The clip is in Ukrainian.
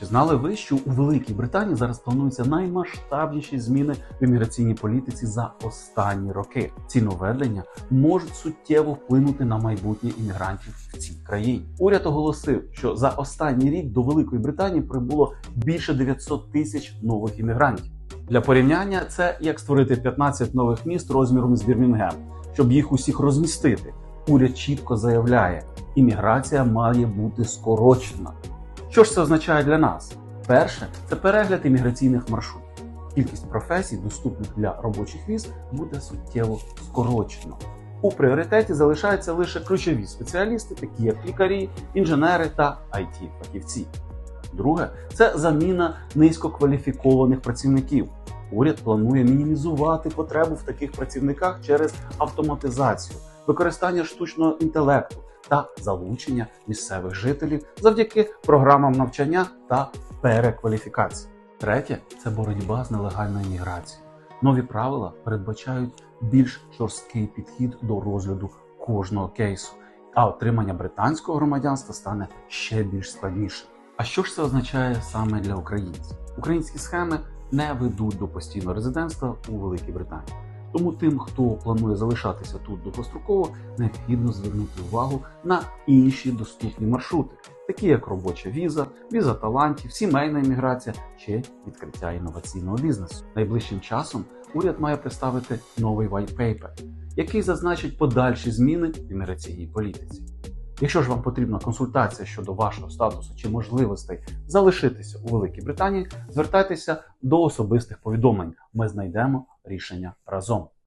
Чи знали ви, що у Великій Британії зараз плануються наймасштабніші зміни в імміграційній політиці за останні роки? Ці нововведення можуть суттєво вплинути на майбутнє іммігрантів в цій країні. Уряд оголосив, що за останній рік до Великої Британії прибуло більше 900 тисяч нових іммігрантів. Для порівняння це як створити 15 нових міст розміром з Бірмінгем, щоб їх усіх розмістити. Уряд чітко заявляє, імміграція має бути скорочена. Що ж це означає для нас? Перше, це перегляд імміграційних маршрутів. Кількість професій, доступних для робочих віз, буде суттєво скорочено. У пріоритеті залишаються лише ключові спеціалісти, такі як лікарі, інженери та it фахівці Друге, це заміна низькокваліфікованих працівників. Уряд планує мінімізувати потребу в таких працівниках через автоматизацію, використання штучного інтелекту та залучення місцевих жителів завдяки програмам навчання та перекваліфікації. Третє це боротьба з нелегальною міграцією. Нові правила передбачають більш жорсткий підхід до розгляду кожного кейсу, а отримання британського громадянства стане ще більш складнішим. А що ж це означає саме для українців? Українські схеми не ведуть до постійного резидентства у Великій Британії. Тому тим, хто планує залишатися тут довгостроково, необхідно звернути увагу на інші доступні маршрути, такі як робоча віза, віза талантів, сімейна імміграція чи відкриття інноваційного бізнесу. Найближчим часом уряд має представити новий white paper, який зазначить подальші зміни в імміграційній політиці. Якщо ж вам потрібна консультація щодо вашого статусу чи можливостей залишитися у Великій Британії, звертайтеся до особистих повідомлень. Ми знайдемо рішення разом.